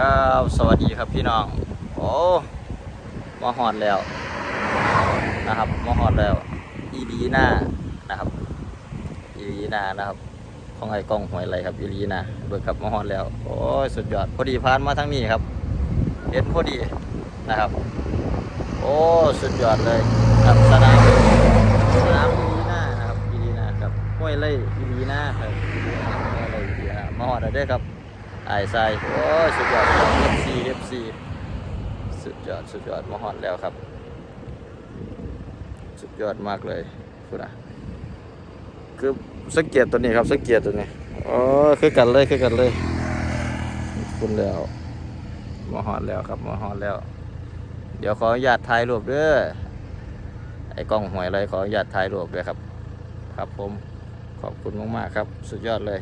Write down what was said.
ครับสวัสดีครับพี่น้อง โอ้มาหอดแล้วนะครับมาหอดแล้ว อีดีหน้านะครับ อีดีหน้านะครับของไอ้กล้องหวยไรครับอีดีหน้าเบิกครับมาหอดแล้ว โอ้ยสุดยอดพอดีผ่านมาทั้งนี้ครับ เห็นพอดีนะครับ โอ้สุดยอดเลยครับสนามสนามอีดีนานะครับอีดีหน้าครับห้วยไร่อีดีหน้าครับห้วยไรอีดีนามาหอดแล้วเด้ครับ ไอ้ทรายโอ้ยสุดยอดเอฟซีเอฟซีสุดยอดสุดยอดมาฮอดแล้วครับ สุดยอดมากเลยคุณอะคือสังเกตตัวนี้ครับสังเกตตัวนี้อ๋อคือกันเลยคือกันเลย คุณแล้วมาฮอดแล้วครับมาฮอดแล้ว เดี๋ยวขออนุญาตถ่ายรูปเด้อไอ้กล้องหวยอะไรขออนุญาตถ่ายรูปด้วยครับ ครับผมขอบคุณมากๆครับ สุดยอดเลย